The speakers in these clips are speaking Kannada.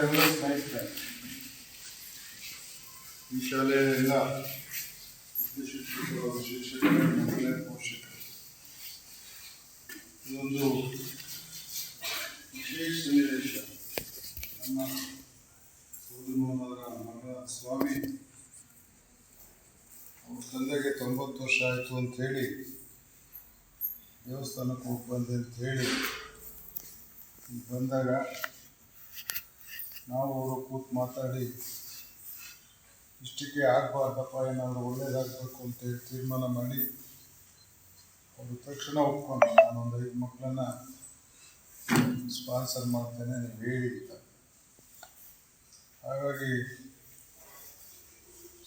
ಎಲ್ಲ ಸ್ನೇಹಿತರೆ ಈ ಶಾಲೆಯಲ್ಲ ಶಿಕ್ಷಕರು ಶಿಕ್ಷಕರ ಪೋಷಕರು ಇದೊಂದು ವಿಶೇಷ ಸನ್ನಿವೇಶ. ನಮ್ಮ ಸೂರ್ಯಮೋಹನವರ ಮಗ ಸ್ವಾಮಿ, ಅವ್ರ ತಂದೆಗೆ ತೊಂಬತ್ತು ವರ್ಷ ಆಯಿತು ಅಂತ ಹೇಳಿ ದೇವಸ್ಥಾನಕ್ಕೆ ಹೋಗಿ ಬಂದೆ ಅಂತ ಹೇಳಿ, ಬಂದಾಗ ನಾವು ಅವರು ಕೂತು ಮಾತಾಡಿ ಇಷ್ಟಕ್ಕೆ ಆಗಬಾರ್ದಪ್ಪ, ಏನಾದರೂ ಒಳ್ಳೇದಾಗಬೇಕು ಅಂತೇಳಿ ತೀರ್ಮಾನ ಮಾಡಿ ಅವರು ತಕ್ಷಣ ಒಪ್ಕೊಂಡು ನಾನೊಂದು ಐದು ಮಕ್ಕಳನ್ನ ಸ್ಪಾನ್ಸರ್ ಮಾಡ್ತೇನೆ ನೀವು ಹೇಳಿ. ಅಂತ ಹಾಗಾಗಿ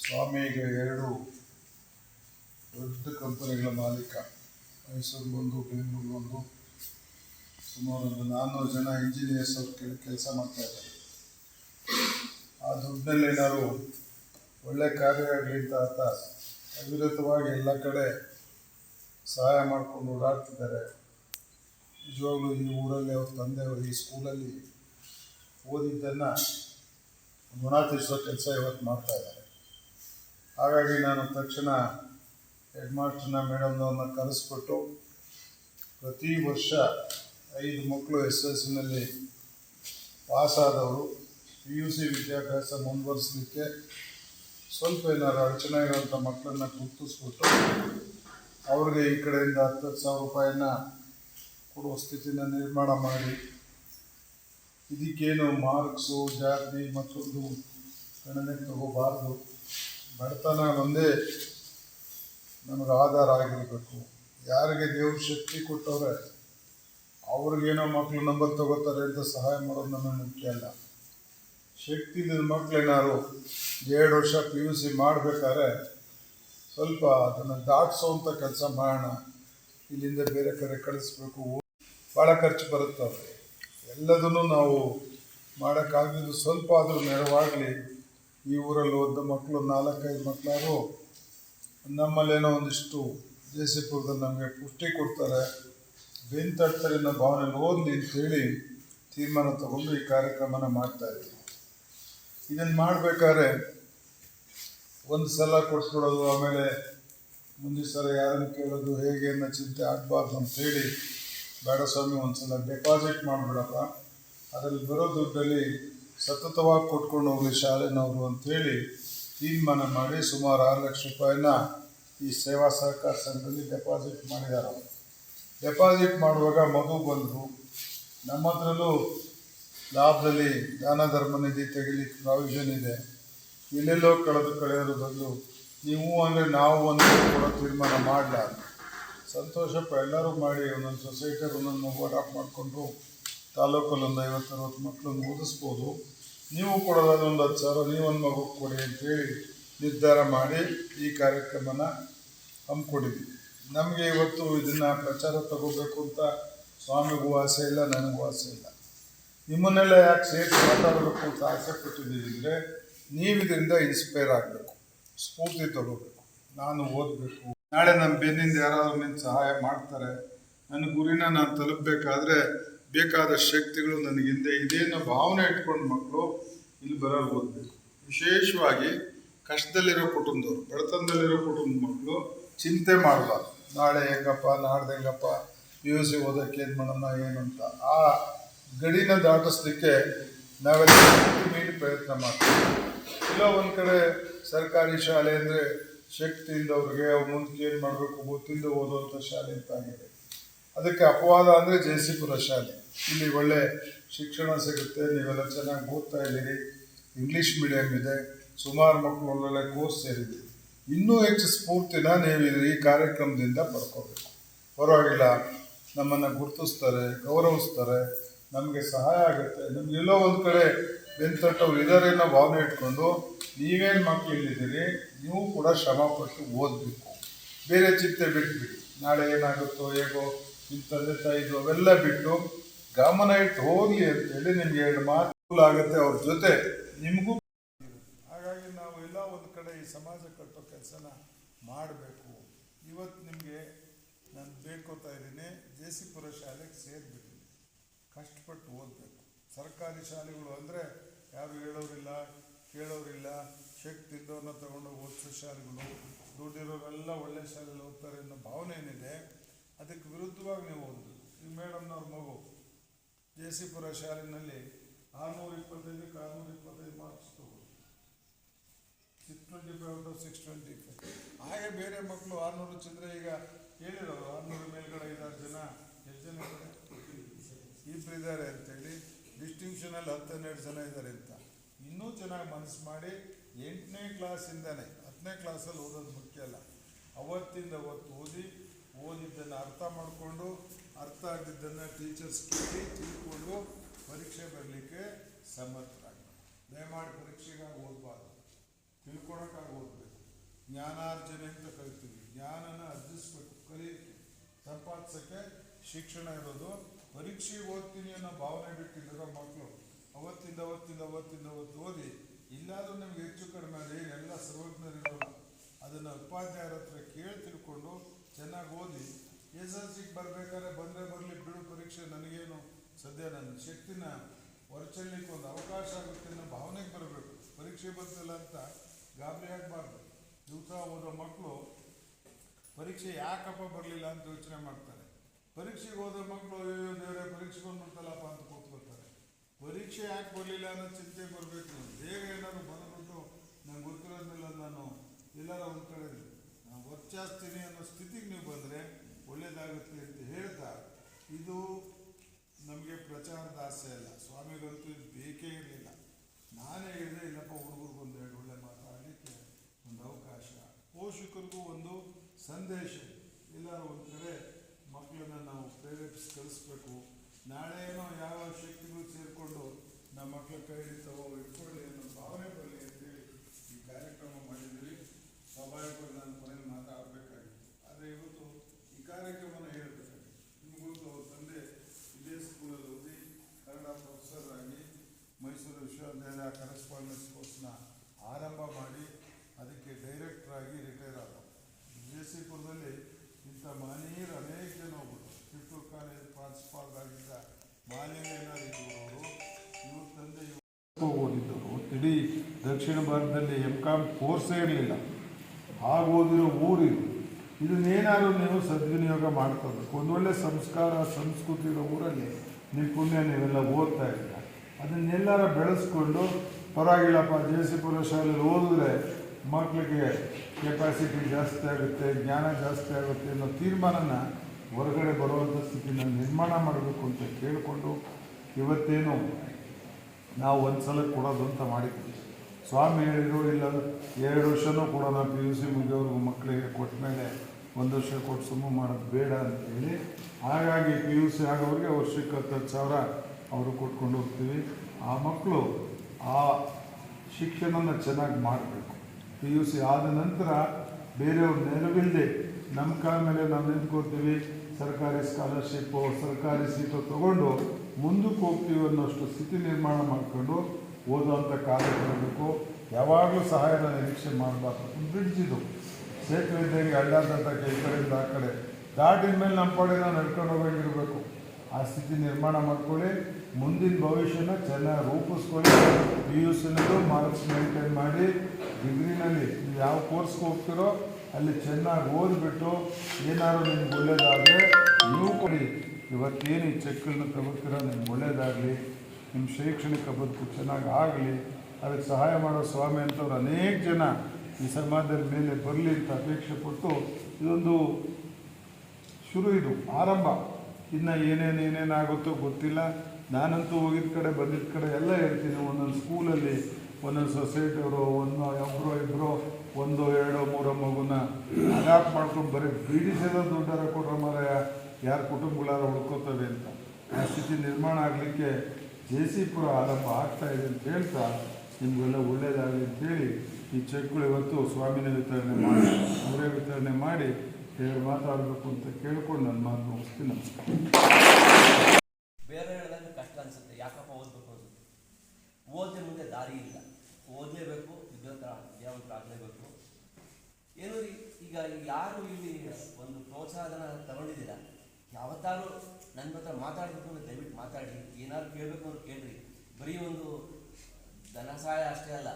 ಸ್ವಾಮಿಗೆ ಎರಡು ದೊಡ್ಡ ಕಂಪನಿಗಳ ಮಾಲೀಕ ಮೈಸೂರಿಗೊಂದು ಬಂದು ಸುಮಾರು ಒಂದು ನಾನ್ನೂರು ಜನ ಇಂಜಿನಿಯರ್ಸ್ ಅವ್ರ ಕೆಲಸ ಮಾಡ್ತಾ ಇದ್ದಾರೆ. ಆ ದುಡ್ಡಿನಲ್ಲಿ ಏನಾದ್ರು ಒಳ್ಳೆ ಕಾರ್ಯ ಆಗಲಿ ಅಂತ ಆತ ಅವಿರತವಾಗಿ ಎಲ್ಲ ಕಡೆ ಸಹಾಯ ಮಾಡಿಕೊಂಡು ಓಡಾಡ್ತಿದ್ದಾರೆ. ನಿಜವಾಗ್ಲೂ ಈ ಊರಲ್ಲಿ ಅವ್ರ ತಂದೆಯವರು ಈ ಸ್ಕೂಲಲ್ಲಿ ಓದಿದ್ದನ್ನು ಗುಣ ತೀರಿಸೋ ಕೆಲಸ ಇವತ್ತು ಮಾಡ್ತಾ ಇದ್ದಾರೆ. ಹಾಗಾಗಿ ನಾನು ತಕ್ಷಣ ಹೆಡ್ ಮಾಸ್ಟರ್ನ ಮೇಡಮ್ನವ್ರನ್ನ ಕರೆಸ್ಬಿಟ್ಟು ಪ್ರತಿ ವರ್ಷ ಐದು ಮಕ್ಕಳು ಎಸ್ ಎಸ್ ಸಿನಲ್ಲಿ ಪಾಸಾದವರು ಪಿ ಯು ಸಿ ವಿದ್ಯಾಭ್ಯಾಸ ಮುಂದುವರಿಸಲಿಕ್ಕೆ ಸ್ವಲ್ಪ ಏನಾದ್ರು ಇರೋಂಥ ಮಕ್ಕಳನ್ನ ಗುರುತಿಸ್ಬಿಟ್ಟು ಅವ್ರಿಗೆ ಈ ಕಡೆಯಿಂದ ಹತ್ತು ಹತ್ತು ಸಾವಿರ ರೂಪಾಯಿನ ಕೊಡುವ ಸ್ಥಿತಿನ ನಿರ್ಮಾಣ ಮಾಡಿ. ಇದಕ್ಕೇನು ಮಾರ್ಕ್ಸು, ಜಾತಿ ಮತ್ತೊಂದು ಗಣನೆ ತಗೋಬಾರ್ದು. ಬಡತನ ಒಂದೇ ನಮಗೆ ಆಧಾರ ಆಗಿರಬೇಕು. ಯಾರಿಗೆ ದೇವ್ರ ಶಕ್ತಿ ಕೊಟ್ಟವ್ರೆ ಅವ್ರಿಗೇನೋ ಮಕ್ಕಳು ನಂಬರ್ ತಗೋತಾರೆ ಅಂತ ಸಹಾಯ ಮಾಡೋದು ನಮಗೆ ಮುಖ್ಯ ಅಲ್ಲ. ಶಕ್ತಿ ಇದ್ದ ಮಕ್ಕಳೇನಾದ್ರು ಎರಡು ವರ್ಷ ಪಿ ಯು ಸಿ ಮಾಡಬೇಕಾದ್ರೆ ಸ್ವಲ್ಪ ಅದನ್ನು ದಾಟಿಸೋವಂಥ ಕೆಲಸ ಮಾಡೋಣ. ಇಲ್ಲಿಂದ ಬೇರೆ ಕಡೆ ಕಳಿಸ್ಬೇಕು. ಭಾಳ ಖರ್ಚು ಬರುತ್ತೆ ಎಲ್ಲದನ್ನು ನಾವು ಮಾಡೋಕ್ಕಾಗದಿದ್ದು ಸ್ವಲ್ಪ ಆದರೂ ನೆರವಾಗಲಿ. ಈ ಊರಲ್ಲಿ ಒಂದು ಮಕ್ಕಳು, ನಾಲ್ಕೈದು ಮಕ್ಕಳಾದ್ರು ನಮ್ಮಲ್ಲೇನೋ ಒಂದಿಷ್ಟು ಜೆ ಸಿ ಪುರದಲ್ಲಿ ನಮಗೆ ಪುಷ್ಟಿ ಕೊಡ್ತಾರೆ. ಬೆನ್ ತಟ್ತಾರೆ ಅನ್ನೋ ಭಾವನೆ ಓದಲಿ ಅಂತೇಳಿ ತೀರ್ಮಾನ ತಗೊಂಡು ಈ ಕಾರ್ಯಕ್ರಮನ ಮಾಡ್ತಾ ಇದ್ದೀವಿ. ಇದನ್ನು ಮಾಡಬೇಕಾದ್ರೆ ಒಂದು ಸಲ ಕೊಡಿಸ್ಬಿಡೋದು ಆಮೇಲೆ ಮುಂದಿನ ಸಲ ಯಾರನ್ನು ಕೇಳೋದು, ಹೇಗೆ ಅನ್ನೋ ಚಿಂತೆ ಆಗಬಾರ್ದು ಅಂತೇಳಿ ಬೇಡ ಸ್ವಾಮಿ ಒಂದು ಸಲ ಡೆಪಾಸಿಟ್ ಮಾಡಿಬಿಡಪ್ಪ. ಅದರಲ್ಲಿ ಬರೋ ದುಡ್ಡಲ್ಲಿ ಸತತವಾಗಿ ಕೊಟ್ಕೊಂಡು ಹೋಗಲಿ ಶಾಲೆನವರು ಅಂಥೇಳಿ ತೀರ್ಮಾನ ಮಾಡಿ ಸುಮಾರು ಆರು ಲಕ್ಷ ರೂಪಾಯಿನ ಈ ಸೇವಾ ಸಹಕಾರ ಸಂಘದಲ್ಲಿ ಡೆಪಾಸಿಟ್ ಮಾಡಿದಾರ ಡೆಪಾಸಿಟ್ ಮಾಡುವಾಗ ಮಗು ಬಂದರು. ನಮ್ಮ ಹತ್ರಲ್ಲೂ ಲಾಭದಲ್ಲಿ ದಾನ ಧರ್ಮ ನಿಧಿ ತೆಗಿಲಿಕ್ಕೆ ಪ್ರಾವಿಷನ್ ಇದೆ. ಎಲ್ಲೆಲ್ಲೋ ಕಳೆದು ಕಳೆಯೋದ್ರ ಬದಲು ನೀವು ಅಂದರೆ ನಾವು ಒಂದು ಕೂಡ ತೀರ್ಮಾನ ಮಾಡಲ ಸಂತೋಷಪ್ಪ ಎಲ್ಲರೂ ಮಾಡಿ ಒಂದೊಂದು ಸೊಸೈಟಿ ಒಂದೊಂದು ಮಗು ಅಡಾಪ್ಟ್ ಮಾಡಿಕೊಂಡು ತಾಲೂಕಲ್ಲಿ ಒಂದು ಐವತ್ತು ಅರವತ್ತು ಮಕ್ಕಳನ್ನು ಓದಿಸ್ಬೋದು. ನೀವು ಕೊಡೋದಾದ್ರೆ ಒಂದು ಹತ್ತು ಸಾವಿರ ನೀವೊಂದು ಮಗು ಕೊಡಿ ಅಂತೇಳಿ ನಿರ್ಧಾರ ಮಾಡಿ ಈ ಕಾರ್ಯಕ್ರಮನ ಹಮ್ಮಿಕೊಂಡಿದ್ವಿ. ನಮಗೆ ಇವತ್ತು ಇದನ್ನು ಪ್ರಚಾರ ತಗೋಬೇಕು ಅಂತ ಸ್ವಾಮಿಗೂ ಆಸೆ ಇಲ್ಲ, ನನಗೂ ಆಸೆ ಇಲ್ಲ. ನಿಮ್ಮನ್ನೆಲ್ಲ ಯಾಕೆ ಸೇರಿಸಿ ಮಾತಾಡಬೇಕು ಅಂತ ಆಸೆ ಅಂದರೆ ನೀವು ಇದರಿಂದ ಇನ್ಸ್ಪೈರ್ ಆಗಬೇಕು. ಸ್ಫೂರ್ತಿ ತಗೋಬೇಕು. ನಾನು ಓದಬೇಕು. ನಾಳೆ ನಮ್ಮ ಬೆನ್ನಿಂದ ಯಾರಾದರೂ ನಿನ್ನ ಸಹಾಯ ಮಾಡ್ತಾರೆ. ನನ್ನ ಗುರಿನ ನಾನು ತಲುಪಬೇಕಾದ್ರೆ ಬೇಕಾದ ಶಕ್ತಿಗಳು ನನಗೆ ಹಿಂದೆ ಇದೆ ಅನ್ನೋ ಭಾವನೆ ಇಟ್ಕೊಂಡು ಮಕ್ಕಳು ಇಲ್ಲಿ ಬರೋರು ಓದಬೇಕು. ವಿಶೇಷವಾಗಿ ಕಷ್ಟದಲ್ಲಿರೋ ಕುಟುಂಬದವರು, ಬಡತನದಲ್ಲಿರೋ ಕುಟುಂಬದ ಮಕ್ಕಳು ಚಿಂತೆ ಮಾಡಬಾರ್ದು. ನಾಳೆ ಹೆಂಗಪ್ಪ, ನಾಡ್ದು ಹೆಂಗಪ್ಪ, ಪಿ ಯು ಸಿ ಓದೋಕ್ಕೆ ಏನು ಮಾಡೋಣ, ಏನು ಅಂತ. ಆ ಗಡಿನ ದಾಟಿಸ್ಲಿಕ್ಕೆ ನಾವೆಲ್ಲ ಮೀರಿ ಪ್ರಯತ್ನ ಮಾಡ್ತೀವಿ. ಇಲ್ಲ, ಒಂದು ಕಡೆ ಸರ್ಕಾರಿ ಶಾಲೆ ಅಂದರೆ ಶಕ್ತಿಯಿಂದ ಅವ್ರಿಗೆ ಅವ್ರ ಮುಂದಕ್ಕೆ ಏನು ಮಾಡಬೇಕು ಗೊತ್ತಿಲ್ಲದೆ ಓದುವಂಥ ಶಾಲೆ ಅಂತ ಆಗಿದೆ. ಅದಕ್ಕೆ ಅಪವಾದ ಅಂದರೆ ಜಯಸಿಪುರ ಶಾಲೆ. ಇಲ್ಲಿ ಒಳ್ಳೆ ಶಿಕ್ಷಣ ಸಿಗುತ್ತೆ, ನೀವೆಲ್ಲ ಚೆನ್ನಾಗಿ ಓದ್ತಾ ಇದ್ದೀರಿ. ಇಂಗ್ಲೀಷ್ ಮೀಡಿಯಮ್ ಇದೆ, ಸುಮಾರು ಮಕ್ಕಳು ಒಳ್ಳೊಳ್ಳೆ ಕೋರ್ಸ್ ಸೇರಿದೆ. ಇನ್ನೂ ಹೆಚ್ಚು ಸ್ಫೂರ್ತಿನ ನೀವು ಈ ಕಾರ್ಯಕ್ರಮದಿಂದ ಪಡ್ಕೋಬೇಕು. ಪರವಾಗಿಲ್ಲ, ನಮ್ಮನ್ನು ಗುರುತಿಸ್ತಾರೆ, ಗೌರವಿಸ್ತಾರೆ. ನಮಗೆ ಸಹಾಯ ಆಗುತ್ತೆ. ನಮ್ಗೆ ಎಲ್ಲೋ ಒಂದು ಕಡೆ ಬೆಂತಟ್ಟವ್ರು ಇದ್ದಾರೆ ಅನ್ನೋ ಭಾವನೆ ಇಟ್ಕೊಂಡು ನೀವೇನು ಮಕ್ಕಳು ಇಲ್ಲಿದ್ದೀರಿ ನೀವು ಕೂಡ ಶ್ರಮಪಟ್ಟು ಓದಬೇಕು. ಬೇರೆ ಚಿಂತೆ ಬಿಟ್ಬಿಡಿ. ನಾಳೆ ಏನಾಗುತ್ತೋ ಹೇಗೋ ನಿಮ್ಮ ತಂದೆ ತಾಯಿದು ಅವೆಲ್ಲ ಬಿಟ್ಟು ಗಮನ ಇಟ್ಟು ಹೋಗಲಿ ಅಂತೇಳಿ ನಿಮ್ಗೆ ಎರಡು ಮಾತು ಆಗುತ್ತೆ ಅವ್ರ ಜೊತೆ. ನಿಮಗೂ ಹಾಗಾಗಿ ನಾವು ಎಲ್ಲ ಒಂದು ಕಡೆ ಈ ಸಮಾಜ ಕಟ್ಟೋ ಕೆಲಸನ ಮಾಡಬೇಕು. ಇವತ್ತು ನಿಮಗೆ ನಾನು ಬೇಕೋತಾ ಇದ್ದೀನಿ. ಜೆ ಸಿ ಪುರ ಶಾಲೆಗೆ ಸೇರಿಬಿಡಿ. ಕಷ್ಟಪಟ್ಟು ಓದಬೇಕು. ಸರ್ಕಾರಿ ಶಾಲೆಗಳು ಅಂದರೆ ಯಾರು ಹೇಳೋರಿಲ್ಲ, ಕೇಳೋರಿಲ್ಲ ಶಕ್ತಿ ಇದ್ದವ್ರನ್ನ ತಗೊಂಡು ಓದಿಸೋ ಶಾಲೆಗಳು ದುಡ್ಡಿರೋರೆಲ್ಲ ಒಳ್ಳೆ ಶಾಲೆಯಲ್ಲಿ ಓದ್ತಾರೆ ಅನ್ನೋ ಭಾವನೆ ಏನಿದೆ, ಅದಕ್ಕೆ ವಿರುದ್ಧವಾಗಿ ನೀವು ಓದಬೇಕು. ಈ ಮೇಡಮ್ನವ್ರ ಮಗು ಜೆ ಸಿ ಪುರ ಶಾಲೆಯಲ್ಲಿ ಆರುನೂರ ಇಪ್ಪತ್ತೈದಕ್ಕೆ ಆರುನೂರ ಇಪ್ಪತ್ತೈದು ಮಾರ್ಕ್ಸ್ ತಗೊಂಡು. Six twenty five of six twenty five ಹಾಗೆ ಬೇರೆ ಮಕ್ಕಳು ಆರುನೂರು ಚಿಲ್ಲರೆ ಈಗ ಹೇಳಿರೋರು, ಆರುನೂರು ಮೇಲ್ಗಡೆ ಐದಾರು ಜನ, ಎಷ್ಟು ಜನ ಇದ್ದಾರೆ? ಇಬ್ರು ಇದ್ದಾರೆ ಅಂತೇಳಿ ಡಿಸ್ಟಿಂಕ್ಷನಲ್ಲಿ ಹತ್ತು ಹನ್ನೆರಡು ಜನ ಇದ್ದಾರೆ ಅಂತ. ಇನ್ನೂ ಚೆನ್ನಾಗಿ ಮನಸ್ಸು ಮಾಡಿ ಎಂಟನೇ ಕ್ಲಾಸಿಂದನೇ ಹತ್ತನೇ ಕ್ಲಾಸಲ್ಲಿ ಓದೋದು ಮುಖ್ಯ ಅಲ್ಲ. ಅವತ್ತಿಂದ ಅವತ್ತು ಓದಿ, ಓದಿದ್ದನ್ನು ಅರ್ಥ ಮಾಡಿಕೊಂಡು, ಅರ್ಥ ಆಗಿದ್ದನ್ನು ಟೀಚರ್ಸ್ ಕೇಳಿ ತಿಳ್ಕೊಂಡು ಪರೀಕ್ಷೆ ಬರಲಿಕ್ಕೆ ಸಮರ್ಥರಾಗಿ ದಯಮಾಡಿ ಪರೀಕ್ಷೆಗಾಗಿ ಓದಬಾರ್ದು. ತಿಳ್ಕೊಳಕ್ಕಾಗಿ ಓದಬೇಕು. ಜ್ಞಾನಾರ್ಜನೆ ಅಂತ ಕಲಿತೀವಿ ಜ್ಞಾನನ ಅರ್ಜಿಸ್ಬೇಕು, ಕಲಿಯಕ್ಕೆ. ಸಂಪಾದಿಸೋಕ್ಕೆ ಶಿಕ್ಷಣ ಇರೋದು ಪರೀಕ್ಷೆಗೆ ಓದ್ತೀನಿ ಅನ್ನೋ ಭಾವನೆ ಬಿಟ್ಟಿರೋ ಮಕ್ಕಳು ಅವತ್ತಿಂದ ಅವತ್ತಿಂದ ಅವತ್ತಿಂದ ಅವತ್ತು ಓದಿ, ಇಲ್ಲಾದ್ರೂ ನಿಮ್ಗೆ ಹೆಚ್ಚು ಕಡಿಮೆ ಆದರೆ ಎಲ್ಲ ಸರ್ವಜ್ಞರಿರೋಲ್ಲ ಅದನ್ನು ಉಪಾಧ್ಯಾಯರ ಹತ್ರ ಕೇಳಿ ತಿಳ್ಕೊಂಡು ಚೆನ್ನಾಗಿ ಓದಿ ಎಸ್ ಎಲ್ ಸಿಗೆ ಬರಬೇಕಾದ್ರೆ ಬಂದರೆ ಬರಲಿ ಬಿಡು ಪರೀಕ್ಷೆ, ನನಗೇನು ಸದ್ಯ ನನ್ನ ಶಕ್ತಿನ ಹೊರಚಲಿಕ್ಕೆ ಒಂದು ಅವಕಾಶ ಆಗುತ್ತೆ ಅನ್ನೋ ಭಾವನೆಗೆ ಬರಬೇಕು. ಪರೀಕ್ಷೆ ಬರ್ತಿಲ್ಲ ಅಂತ ಗಾಬರಿ ಆಗಬಾರ್ದು. ದಿವಸ ಓದೋ ಮಕ್ಕಳು ಪರೀಕ್ಷೆ ಯಾಕಪ್ಪ ಬರಲಿಲ್ಲ ಅಂತ ಯೋಚನೆ ಮಾಡ್ತಾರೆ. ಪರೀಕ್ಷೆಗೆ ಹೋದ ಮಕ್ಕಳು ಅಯ್ಯೋ ದೇವರೇ ಪರೀಕ್ಷೆ ಬಂದ್ಬಿಡ್ತಲ್ಲಪ್ಪ ಅಂತ ಕೂತ್ಕೊಳ್ತಾರೆ ಪರೀಕ್ಷೆ ಯಾಕೆ ಬರಲಿಲ್ಲ ಅನ್ನೋ ಚಿಂತೆ ಬರಬೇಕು ಬೇಗ ಏನಾದ್ರು ಬಂದ್ಬಿಟ್ಟು ನಂಗೆ ಗೊತ್ತಿರೋದ್ಮೇಲೆ ನಾನು ಎಲ್ಲರ ಒಂದು ಕಡೆ ನಾನು ವರ್ಚಾಸ್ತೀನಿ ಅನ್ನೋ ಸ್ಥಿತಿಗೆ ನೀವು ಬಂದರೆ ಒಳ್ಳೇದಾಗುತ್ತೆ ಅಂತ ಹೇಳ್ತಾ, ಇದು ನಮಗೆ ಪ್ರಚಾರದ ಆಸೆ ಅಲ್ಲ. ಸ್ವಾಮಿಗಳಂತೂ ಇದು ಬೇಕೇ ಇರಲಿಲ್ಲ. ನಾನೇ ಹೇಳಿದೆ, ಇಲ್ಲಪ್ಪ, ಹುಡುಗರಿಗೆ ಒಂದು ಎರಡು ಒಳ್ಳೆ ಮಾತಾಡಲಿಕ್ಕೆ ಒಂದು ಅವಕಾಶ. ಪೋಷಕರಿಗೂ ಒಂದು ಸಂದೇಶ. ಎಲ್ಲರೂ ಒಂದು ಕಡೆ ಮಕ್ಕಳನ್ನ ನಾವು ಪ್ರೇರೇಪಿಸಿ ಕಳಿಸ್ಬೇಕು. ನಾಳೆ ಏನೋ ಯಾವ ಸೇರಿಕೊಂಡು ನಮ್ಮ ಮಕ್ಕಳ ಕೈ ಹಿಡಿತಾವೋ ಇಟ್ಕೊಳ್ಳಿ ಅನ್ನೋ ಭಾವನೆ ಬರಲಿ ಅಂತೇಳಿ ಈ ಕಾರ್ಯಕ್ರಮ ಮಾಡಿದ್ದೀವಿ. ಸ್ವಾಭಾವಿಕವಾಗಿ ನಾನು ಮನೇಲಿ ಮಾತಾಡಬೇಕಾಗಿತ್ತು. ಆದರೆ ಇವತ್ತು ಈ ಕಾರ್ಯಕ್ರಮನ ಹೇಳಬೇಕಾಗಿತ್ತು. ನಿಮಗೂ ಅವ್ರ ತಂದೆ ಇದೇ ಸ್ಕೂಲಲ್ಲಿ ಓದಿ ಕನ್ನಡ ಪ್ರೊಫೆಸರ್ ಆಗಿ ಮೈಸೂರು ವಿಶ್ವವಿದ್ಯಾಲಯ ಕರೆಸ್ಪಾಂಡೆನ್ಸ್ ಕೋರ್ಸ್ನ ಆರಂಭ ಮಾಡಿ ಅದಕ್ಕೆ ಡೈರೆಕ್ಟರ್ ಆಗಿ ರಿಟೈರ್ ಆದ. ಜೆ ಸಿ ಪುರದಲ್ಲಿ ಇಂಥ ಮಹನೀಯರು ಅನೇಕ ಜನ ಒಬ್ಬರು ಕಿತ್ತೂರು ಕಾಲೇಜ್ ಪ್ರಾನ್ಸಿಪಾಲ್ ಆಗಿದ್ದ ತಂದೆ ಓದಿದ್ದವರು ಇಡೀ ದಕ್ಷಿಣ ಭಾರತದಲ್ಲಿ ಎಂ ಕಾಮ್ ಕೋರ್ಸೇ ಇರಲಿಲ್ಲ. ಆಗೋದಿರೋ ಊರಿದು. ಇದನ್ನೇನಾದ್ರು ನೀವು ಸದ್ವಿನಿಯೋಗ ಮಾಡ್ಕೋಬೇಕು. ಒಂದೊಳ್ಳೆ ಸಂಸ್ಕಾರ, ಸಂಸ್ಕೃತಿ ಇರೋ ಊರಲ್ಲಿ ನಿಮ್ಮ ಪುಣ್ಯ ನೀವೆಲ್ಲ ಓದ್ತಾ ಇದ್ದೀರ. ಅದನ್ನೆಲ್ಲರ ಬೆಳೆಸ್ಕೊಂಡು, ಪರವಾಗಿಲ್ಲಪ್ಪ ಜೆ ಸಿ ಪುರ ಓದಿದ್ರೆ ಮಕ್ಕಳಿಗೆ ಕೆಪಾಸಿಟಿ ಜಾಸ್ತಿ ಆಗುತ್ತೆ, ಜ್ಞಾನ ಜಾಸ್ತಿ ಆಗುತ್ತೆ ಅನ್ನೋ ತೀರ್ಮಾನನ ಹೊರಗಡೆ ಬರುವಂಥ ಸ್ಥಿತಿನ ನಿರ್ಮಾಣ ಮಾಡಬೇಕು ಅಂತ ಕೇಳಿಕೊಂಡು ಇವತ್ತೇನು ನಾವು ಒಂದು ಸಲ ಕೊಡೋದು ಅಂತ ಮಾಡಿದ್ವಿ. ಸ್ವಾಮಿ ಹೇಳಿದ್ರು, ಇಲ್ಲ ಎರಡು ವರ್ಷನೂ ಕೊಡೋಣ ಪಿ ಯು ಸಿ ಮುಗಿಯೋರ್ಗು ಮಕ್ಕಳಿಗೆ ಕೊಟ್ಟ ಮೇಲೆ ಒಂದು ವರ್ಷ ಕೊಟ್ಟು ಸುಮ್ಮ ಮಾಡೋದು ಬೇಡ ಅಂತೇಳಿ ಹಾಗಾಗಿ ಪಿ ಯು ಸಿ ಆಗೋರಿಗೆ ವರ್ಷಕ್ಕೆ ಹತ್ತತ್ತು ಸಾವಿರ ಅವರು ಕೊಟ್ಕೊಂಡು ಹೋಗ್ತೀವಿ. ಆ ಮಕ್ಕಳು ಆ ಶಿಕ್ಷಣನ ಚೆನ್ನಾಗಿ ಮಾಡಬೇಕು. ಪಿ ಯು ಸಿ ಆದ ನಂತರ ಬೇರೆಯವ್ರ ನೆರವಿಲ್ಲದೆ ನಮ್ಮ ಕಾಲ ಮೇಲೆ ನಾವು ನಿಂತ್ಕೋತೀವಿ ಸರ್ಕಾರಿ ಸ್ಕಾಲರ್ಶಿಪ್ಪು ಸರ್ಕಾರಿ ಸೀಟು ತಗೊಂಡು ಮುಂದಕ್ಕೆ ಹೋಗ್ತೀವಿ ಅನ್ನೋಷ್ಟು ಸ್ಥಿತಿ ನಿರ್ಮಾಣ ಮಾಡಿಕೊಂಡು ಓದುವಂಥ ಕಾಲ ಬರಬೇಕು ಯಾವಾಗಲೂ ಸಹಾಯದ ನಿರೀಕ್ಷೆ ಮಾಡಬಾರ್ದು. ಬ್ರಿಡ್ಜ್ ಇದು. ಸೇತುವೆ ಇದ್ದಂಗೆ ಅಡ್ಡಾದಕ್ಕೆ ಈ ಕಡೆಯಿಂದ ಆ ಕಡೆ. ದಾಟಿದ ಮೇಲೆ ನಮ್ಮ ಪಾಡಿಗೆ ನಾವು ನಡ್ಕೊಂಡು ಹೋಗಂಗಿರ್ಬೇಕು. ಆ ಸ್ಥಿತಿ ನಿರ್ಮಾಣ ಮಾಡ್ಕೊಳ್ಳಿ. ಮುಂದಿನ ಭವಿಷ್ಯನ ಚೆನ್ನಾಗಿ ರೂಪಿಸ್ಕೊಳ್ಳಿ. ಪಿ ಯು ಸಿನಲ್ಲೂ ಮಾರ್ಕ್ಸ್ ಮೇಂಟೈನ್ ಮಾಡಿ. ಡಿಗ್ರಿನಲ್ಲಿ ನೀವು ಯಾವ ಕೋರ್ಸ್ಗೆ ಹೋಗ್ತಿರೋ ಅಲ್ಲಿ ಚೆನ್ನಾಗಿ ಓದ್ಬಿಟ್ಟು ಏನಾದ್ರು ನಿಮ್ಗೆ ಒಳ್ಳೇದಾದರೆ ನೀವು ಕೊಡಿ. ಇವತ್ತೇನು ಈ ಚೆಕ್ಗಳನ್ನ ತಗೋತೀರ ನಿಮ್ಗೆ ಒಳ್ಳೇದಾಗಲಿ, ನಿಮ್ಮ ಶೈಕ್ಷಣಿಕ ಬದುಕು ಚೆನ್ನಾಗಿ ಆಗಲಿ ಅದಕ್ಕೆ ಸಹಾಯ ಮಾಡೋ ಸ್ವಾಮಿ ಅಂತವ್ರು ಅನೇಕ ಜನ ಈ ಸಮಾಜದ ಮೇಲೆ ಬರಲಿ ಅಂತ ಅಪೇಕ್ಷೆ ಪಟ್ಟು ಇದೊಂದು ಶುರು ಇದು, ಆರಂಭ. ಇನ್ನು ಏನೇನು ಏನೇನಾಗುತ್ತೋ ಗೊತ್ತಿಲ್ಲ. ನಾನಂತೂ ಹೋಗಿದ್ದ ಕಡೆ ಬಂದಿದ್ದ ಕಡೆ ಎಲ್ಲ ಹೇಳ್ತೀನಿ. ಒಂದೊಂದು ಸ್ಕೂಲಲ್ಲಿ ಒಂದೊಂದು ಸೊಸೈಟಿಯವರು ಒಂದು ಒಬ್ಬರು ಇಬ್ಬರು ಒಂದು ಎರಡು ಮೂರು ಮಗುನ ಅಡಾಪ್ಟ್ ಮಾಡ್ಕೊಂಡು ಬರೀ ಬೀಡಿಸಿದ ದುಡ್ಡಾರ ಕೊಡ್ರ ಮಾರಾಯ. ಯಾರ ಕುಟುಂಬಗಳಾರ ಹುಡ್ಕೋತವೆ ಅಂತ. ಆ ಸ್ಥಿತಿ ನಿರ್ಮಾಣ ಆಗಲಿಕ್ಕೆ ಜೆ ಸಿ ಪುರ ಆರಂಭ ಆಗ್ತಾ ಇದೆ ಅಂತ ಹೇಳ್ತಾ ನಿಮಗೆಲ್ಲ ಒಳ್ಳೇದಾಗಲಿ ಅಂತೇಳಿ ಈ ಚೆಕ್ಗಳು ಇವತ್ತು ಸ್ವಾಮಿನ ವಿತರಣೆ ಮಾಡಿ, ಅವರೇ ವಿತರಣೆ ಮಾಡಿ ಹೇಳಿ ಮಾತಾಡಬೇಕು ಅಂತ ಕೇಳ್ಕೊಂಡು ನನ್ನ ಮಾತು ಮುಗಿಸ್ತೀನಿ. ನಮಸ್ಕಾರ ಬೇರೆ ಹೇಳಿದಾಗ ಕಷ್ಟ ಅನ್ಸುತ್ತೆ ಯಾಕಪ್ಪ ಓದಬೇಕು ಅನ್ಸುತ್ತೆ ಓದಿನ ಮುಂದೆ ದಾರಿ ಇಲ್ಲ ಓದಲೇಬೇಕು ವಿದ್ಯುತ್ ವಿದ್ಯಾವಂತರ ಆಗಲೇಬೇಕು ಏನು ಈ- ಈಗ ಯಾರು ಇಲ್ಲಿ ಒಂದು ಪ್ರೋತ್ಸಾಹನ ತಗೊಂಡಿದ್ದೀರಾ ಯಾವತ್ತಾರು ನನ್ನ ಹತ್ರ ಮಾತಾಡಬೇಕು ಅಂದ್ರೆ ದಯವಿಟ್ಟು ಮಾತಾಡಿ ಏನಾದ್ರು ಕೇಳಬೇಕು ಅಂದ್ರೆ ಕೇಳ್ರಿ ಬರೀ ಒಂದು ಧನ ಸಹಾಯ ಅಷ್ಟೇ ಅಲ್ಲ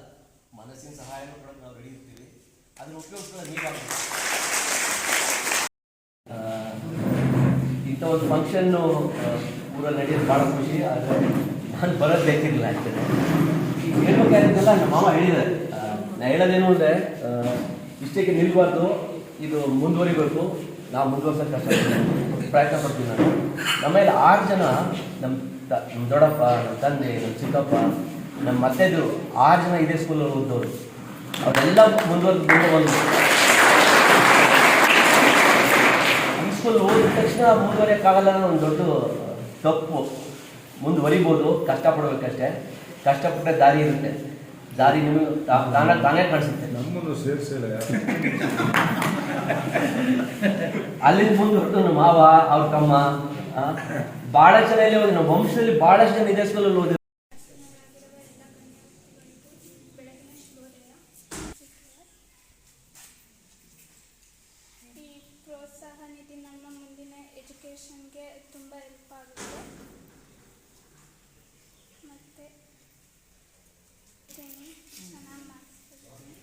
ಮನಸ್ಸಿನ ಸಹಾಯನೂ ಕೊಡೋಕೆ ನಾವು ರೆಡಿ ಇರ್ತೀವಿ ಅದನ್ನ ಉಪಯೋಗಿಸ್ಕೊಳ್ಳೋದು ನೀವಾಗಬೇಕು ಇಂಥ ಒಂದು ಫಂಕ್ಷನ್ನು ಊರಲ್ಲಿ ನಡೆಯೋದು ಭಾಳ ಖುಷಿ, ಆದರೆ ನಾನು ಬರೋದು ಬೇಕಿರಲಿಲ್ಲ ಆ್ಯಕ್ಚುಲಿ ಈಗ ಹೇಳ್ಬೇಕಾಗಿದ್ದೆಲ್ಲ ನಮ್ಮ ಮಾವ ಹೇಳಿದ್ದಾರೆ ನಾನು ಹೇಳೋದೇನು ಅಂದರೆ ಇಷ್ಟಕ್ಕೆ ನಿಲ್ಬಾರ್ದು, ಇದು ಮುಂದುವರಿಬೇಕು, ನಾವು ಮುಂದುವರ್ಸೋಕೆ ಕಷ್ಟ ಪ್ರಯತ್ನ ಪಡ್ತೀವಿ ನಾನು. ನಮ್ಮಲ್ಲಿ ಆರು ಜನ ನಮ್ಮ ತ ನಮ್ಮ ದೊಡ್ಡಪ್ಪ ನಮ್ಮ ತಂದೆ ನಮ್ಮ ಚಿಕ್ಕಪ್ಪ ನಮ್ಮ ಮತ್ತೆದು ಆರು ಜನ ಇದೇ ಸ್ಕೂಲಲ್ಲಿ ಓದೋರು ಅವರೆಲ್ಲ ಮುಂದುವರೆದು, ಮುಂದೆ ಬಂದರು ಈ ಸ್ಕೂಲ್ ಓದಿದ ತಕ್ಷಣ ಮುಂದುವರಿಯೋಕ್ಕಾಗಲ್ಲ ಅನ್ನೋ ಒಂದು ದೊಡ್ಡ ತಪ್ಪು. ಮುಂದುವರಿಬೋದು ಕಷ್ಟಪಡ್ಬೇಕಷ್ಟೇ. ಕಷ್ಟಪಟ್ಟರೆ ದಾರಿ ಇರುತ್ತೆ. ದಾರಿ ನಿಮಗೆ ತಾನ ತಾನೇ ಕಾಣಿಸುತ್ತೆ. ನಮ್ಮನ್ನು ಸೇರಿಸಿಲ್ಲ ಅಲ್ಲಿಂದ ಮುಂದೆ ಹೊರಟು ನಮ್ಮ ಮಾವ ಅವ್ರ ತಮ್ಮ ಭಾಳ ಜನ ಇಲ್ಲಿ ನಮ್ಮ ವಂಶದಲ್ಲಿ ಭಾಳಷ್ಟು ಜನ ಇದೇ ಸ್ಕೂಲಲ್ಲಿ ಬೆಳಗಿನ ಶುಭೋದಯ ಈ ಪ್ರೋತ್ಸಾಹ ನಿಧಿ ನಮ್ಮ ಮುಂದಿನ ಎಜುಕೇಷನ್ಗೆ ತುಂಬ ಹೆಲ್ಪ್ ಆಗುತ್ತೆ ಮತ್ತು ಚೆನ್ನಾಗಿ ಮಾಡಿಸ್ತಿದ್ದೀನಿ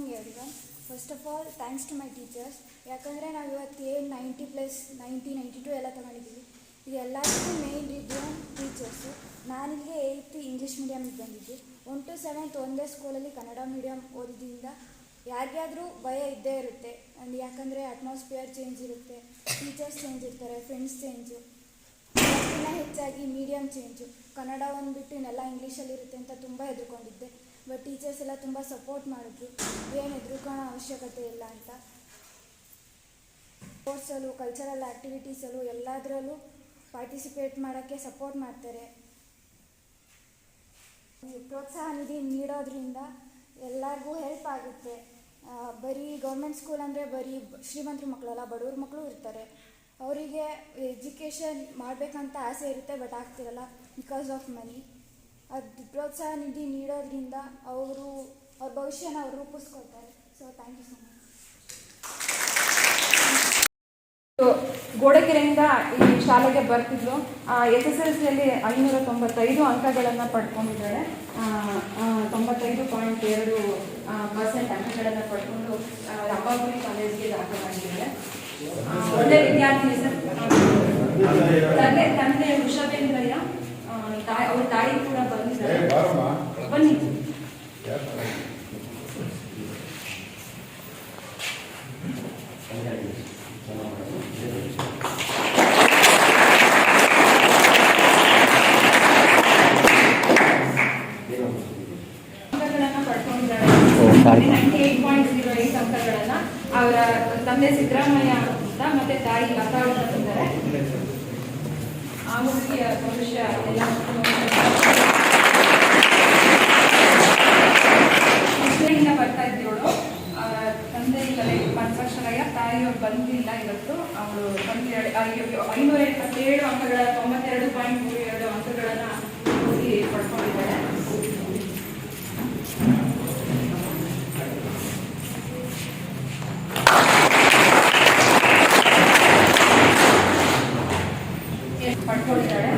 morning first of all thanks to my teachers ಯಾಕಂದರೆ ನಾವು ಇವತ್ತು ಏನು ninety plus ninety ninety two ಎಲ್ಲ ತಗೊಂಡಿದ್ದೀವಿ ಇದು ಎಲ್ಲದಕ್ಕೂ ಮೇನ್ ರೀಸನ್ ಟೀಚರ್ಸು ನಾನಿಲ್ಲಿಗೆ ಏಯ್ತ್ ಇಂಗ್ಲೀಷ್ ಮೀಡಿಯಮ್ಗೆ ಬಂದಿದ್ದೆ. ಒನ್ ಟು ಸೆವೆಂತ್ ಒಂದೇ ಸ್ಕೂಲಲ್ಲಿ ಕನ್ನಡ ಮೀಡಿಯಮ್ ಓದಿದ್ದರಿಂದ ಯಾರಿಗಾದರೂ ಭಯ ಇದ್ದೇ ಇರುತ್ತೆ. ಅಂಡ್ ಯಾಕಂದರೆ ಅಟ್ಮಾಸ್ಫಿಯರ್ ಚೇಂಜ್ ಇರುತ್ತೆ. ಟೀಚರ್ಸ್ ಚೇಂಜ್ ಇರ್ತಾರೆ ಫ್ರೆಂಡ್ಸ್ ಚೇಂಜು ಹೆಚ್ಚಾಗಿ ಮೀಡಿಯಮ್ ಚೇಂಜು ಕನ್ನಡ ಒಂದು ಬಿಟ್ಟು ಇನ್ನೆಲ್ಲ ಇಂಗ್ಲೀಷಲ್ಲಿ ಇರುತ್ತೆ ಅಂತ ತುಂಬ ಹೆದರ್ಕೊಂಡಿದ್ದೆ. ಬಟ್ ಟೀಚರ್ಸ್ ಎಲ್ಲ ತುಂಬ ಸಪೋರ್ಟ್ ಮಾಡಿದ್ರು. ಏನು ಹೆದರ್ಕೊಳ್ಳೋ ಅವಶ್ಯಕತೆ ಇಲ್ಲ ಅಂತ. ಸ್ಪೋರ್ಟ್ಸಲ್ಲೂ ಕಲ್ಚರಲ್ ಆ್ಯಕ್ಟಿವಿಟೀಸಲ್ಲೂ ಎಲ್ಲದರಲ್ಲೂ ಪಾರ್ಟಿಸಿಪೇಟ್ ಮಾಡೋಕ್ಕೆ ಸಪೋರ್ಟ್ ಮಾಡ್ತಾರೆ. ಪ್ರೋತ್ಸಾಹ ನಿಧಿ ನೀಡೋದ್ರಿಂದ ಎಲ್ಲರಿಗೂ ಹೆಲ್ಪ್ ಆಗುತ್ತೆ. ಬರೀ ಗೌರ್ಮೆಂಟ್ ಸ್ಕೂಲ್ ಅಂದರೆ ಬರೀ ಶ್ರೀಮಂತರ ಮಕ್ಕಳಲ್ಲ ಬಡವ್ರ ಮಕ್ಕಳು ಇರ್ತಾರೆ. ಅವರಿಗೆ ಎಜುಕೇಷನ್ ಮಾಡಬೇಕಂತ ಆಸೆ ಇರುತ್ತೆ ಬಟ್ ಆಗ್ತಿರಲ್ಲ ಬಿಕಾಸ್ ಆಫ್ ಮನಿ ಅದು ಪ್ರೋತ್ಸಾಹ ನಿಧಿ ನೀಡೋದ್ರಿಂದ ಅವರು ಅವ್ರ ಭವಿಷ್ಯನ ಅವ್ರು ರೂಪಿಸ್ಕೊಳ್ತಾರೆ. So thank you so much ಗೋಡಗೆರೆಯಿಂದ ಈ ಶಾಲೆಗೆ ಬರ್ತಿದ್ಲು ಎಸ್ ಎಸ್ ಎಲ್ ಸಿಯಲ್ಲಿ ಐನೂರ ತೊಂಬತ್ತೈದು ಅಂಕಗಳನ್ನು ಪಡ್ಕೊಂಡಿದ್ದಾಳೆ ತೊಂಬತ್ತೈದು ಪಾಯಿಂಟ್ ಎರಡು ಪರ್ಸೆಂಟ್ ಅಂಕಗಳನ್ನು ಪಡ್ಕೊಂಡು ಆ, ಕಾಲೇಜಿಗೆ ದಾಖಲಾಗಿದ್ದಾಳೆ ಒಳ್ಳೆ ವಿದ್ಯಾರ್ಥಿ ಸರ್. ತಂದೆ ತಂದೆ ವೃಷಭೇಂದ್ರಯ್ಯ ತಾಯಿ ಅವ್ರ ತಾಯಿ ಕೂಡ ಬಂದಿದ್ದಾರೆ. ಬನ್ನಿ ಯಾರು ಅಂಕಗಳನ್ನು ಪಡ್ಕೊಂಡಿದ್ದಾಳೆ ninety eight point zero eight ಅಂಕಗಳನ್ನು ಅವರ ತಂದೆ ಸಿದ್ದರಾಮಯ್ಯ ಅಂತ ಮತ್ತೆ ತಾಯಿ ಲತಾ ಅಂತ ಇದ್ದಾರೆ ಆ ಹುಡುಗಿಯ ಭವಿಷ್ಯ ಎಲ್ಲ ಕೃಷ್ಣೆಯಿಂದ ಬರ್ತಾ ಇದ್ದವಳು ಅವರ ತಂದೆ ಕಲೆ ಪಂಚಕ್ಷರಯ್ಯ ತಾಯಿಯವರು ಬಂದಿಲ್ಲ ಇವತ್ತು. ಅವಳು ಐನೂರ ಎಪ್ಪತ್ತೇಳು ಅಂಕಗಳ ತೊಂಬತ್ತೆರಡು ಪಾಯಿಂಟ್ ಮೂರು ಎರಡು ಅಂಕಗಳನ್ನು ಹುಡುಗಿ ಪಡ್ಕೊಂಡಿದ್ದಾಳೆ ಪಡ್ಕೊಂಡಿದ್ದಾಳೆ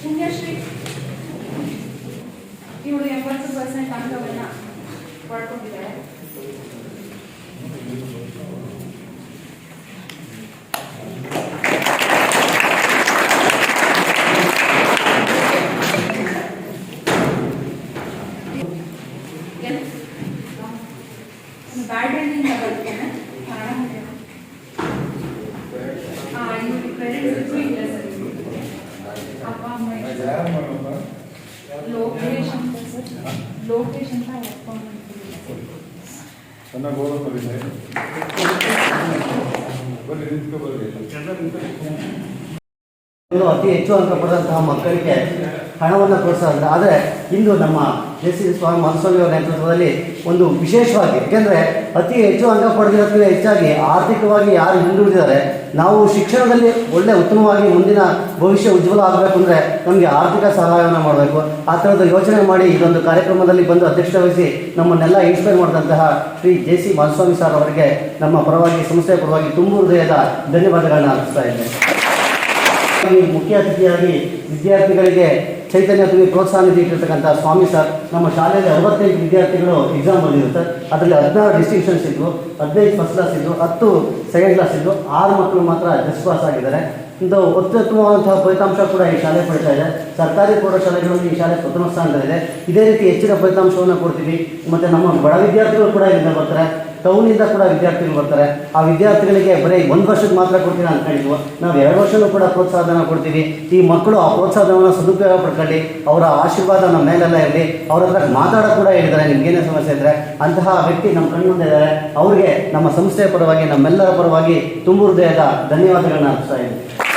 ಪುಣ್ಯಶ್ರೀ ಇವಳು ಎಂಬತ್ತು ಪರ್ಸೆಂಟ್ ಅಂಕವನ್ನ ಪಡ್ಕೊಂಡಿದ್ದಾಳೆ ಬ್ಯಾಡ್ ಇಂದ ಬರ್ತೇನೆ ಕನ್ನಡ medium. ಆ, ಇವ್ರಿಗೆ ಪೇರೆಂಟ್ಸ್ ಇಲ್ಲ ಸರ್ ಅಪ್ಪ ಅಮ್ಮ ಲೋಕೇಶ್ ಅಂತ ಅಂತ ಅತಿ ಹೆಚ್ಚು ಅಂಕ ಪಡೆದಂತಹ ಮಕ್ಕಳಿಗೆ ಹಣವನ್ನು ತೋರಿಸೋದ್ರೆ ಆದರೆ ಇಂದು ನಮ್ಮ ಜೆ ಸಿ ಸ್ವಾಮಿ ಮಾಧುಸ್ವಾಮಿ ಅವರ ನೇತೃತ್ವದಲ್ಲಿ ಒಂದು ವಿಶೇಷವಾಗಿ, ಯಾಕೆಂದರೆ ಅತಿ ಹೆಚ್ಚು ಅಂಕ ಪಡೆದಿರೋದಕ್ಕಿಂತ ಹೆಚ್ಚಾಗಿ ಆರ್ಥಿಕವಾಗಿ ಯಾರು ಹಿಂದುಳಿದಿದ್ದಾರೆ, ನಾವು ಶಿಕ್ಷಣದಲ್ಲಿ ಒಳ್ಳೆ ಉತ್ತಮವಾಗಿ ಮುಂದಿನ ಭವಿಷ್ಯ ಉಜ್ವಲ ಆಗಬೇಕು ಅಂದರೆ ನಮಗೆ ಆರ್ಥಿಕ ಸಹಾಯವನ್ನು ಮಾಡಬೇಕು. ಆ ಥರದ ಯೋಚನೆ ಮಾಡಿ ಇದೊಂದು ಕಾರ್ಯಕ್ರಮದಲ್ಲಿ ಬಂದು ಅಧ್ಯಕ್ಷತೆ ವಹಿಸಿ ನಮ್ಮನ್ನೆಲ್ಲ ಇನ್ಸ್ಪೈರ್ ಮಾಡಿದಂತಹ Shri J C Madhuswamy sir ಅವರಿಗೆ ನಮ್ಮ ಪರವಾಗಿ, ಸಂಸ್ಥೆಯ ಪರವಾಗಿ ತುಂಬ ಹೃದಯದ ಧನ್ಯವಾದಗಳನ್ನು ಅರ್ಪಿಸ್ತಾ ಇದ್ದೇನೆ. ಮುಖ್ಯ ಅತಿಥಿಯಾಗಿ ವಿದ್ಯಾರ್ಥಿಗಳಿಗೆ ಚೈತನ್ಯ ಪ್ರೋತ್ಸಾಹ ನಿಧಿ ಸ್ವಾಮಿ ಸರ್, ನಮ್ಮ ಶಾಲೆಯಲ್ಲಿ ಅರವತ್ತೈದು ವಿದ್ಯಾರ್ಥಿಗಳು ಎಕ್ಸಾಮ್ ಸರ್ ಅದರಲ್ಲಿ ಹದಿನಾರು ಡಿಸ್ಟಿಂಕ್ಷನ್ಸ್ ಇದ್ವು ಹದಿನೈದು ಫಸ್ಟ್ ಕ್ಲಾಸ್ ಇದ್ವು ಹತ್ತು ಸೆಕೆಂಡ್ ಕ್ಲಾಸ್ ಇದ್ವು ಆರು ಮಕ್ಕಳು ಮಾತ್ರ ಜಸ್ಟ್ ಪಾಸ್ ಆಗಿದ್ದಾರೆ. ಇಂದು ಅತ್ಯುತ್ತಮವಾದಂತಹ ಫಲಿತಾಂಶ ಕೂಡ ಈ ಶಾಲೆ ಪಡಿತಾ ಇದೆ. ಸರ್ಕಾರಿ ಪ್ರೌಢಶಾಲೆಗಳಲ್ಲಿ ಈ ಶಾಲೆ ಪ್ರಥಮ ಸ್ಥಾನದಲ್ಲಿದೆ. ಇದೇ ರೀತಿ ಹೆಚ್ಚಿನ ಫಲಿತಾಂಶವನ್ನು ಕೊಡ್ತೀವಿ. ಮತ್ತು ನಮ್ಮ ಬಡ ವಿದ್ಯಾರ್ಥಿಗಳು ಕೂಡ ಇಲ್ಲಿಂದ ಬರ್ತಾರೆ. ಟೌನಿಂದ ಕೂಡ ವಿದ್ಯಾರ್ಥಿಗಳು ಬರ್ತಾರೆ. ಆ ವಿದ್ಯಾರ್ಥಿಗಳಿಗೆ ಬರೀ ಒಂದು ವರ್ಷಕ್ಕೆ ಮಾತ್ರ ಕೊಡ್ತೀವಿ ಅಂದ್ಕೊಂಡಿದ್ವು ನಾವು ಎರಡು ವರ್ಷವೂ ಕೂಡ ಪ್ರೋತ್ಸಾಹನ ಕೊಡ್ತೀವಿ. ಈ ಮಕ್ಕಳು ಆ ಪ್ರೋತ್ಸಾಹವನ್ನು ಸದುಪಯೋಗ ಪಡ್ಕೊಳ್ಳಿ. ಅವರ ಆಶೀರ್ವಾದ ನಮ್ಮ ಮೇಲೆಲ್ಲ ಇರಲಿ. ಅವ್ರ ಹತ್ರ ಮಾತಾಡೋ ಕೂಡ ಹೇಳಿದ್ದಾರೆ. ನಿಮ್ಗೇನೇ ಸಮಸ್ಯೆ ಇದ್ದರೆ ಅಂತಹ ವ್ಯಕ್ತಿ ನಮ್ಮ ಕಣ್ಮುಂದೆ ಇದ್ದಾರೆ. ಅವರಿಗೆ ನಮ್ಮ ಸಂಸ್ಥೆಯ ಪರವಾಗಿ, ನಮ್ಮೆಲ್ಲರ ಪರವಾಗಿ ತುಂಬ ಹೃದಯದ ಧನ್ಯವಾದಗಳನ್ನು ಅರ್ಪಿಸ್ತಾ ಇದ್ದೀನಿ.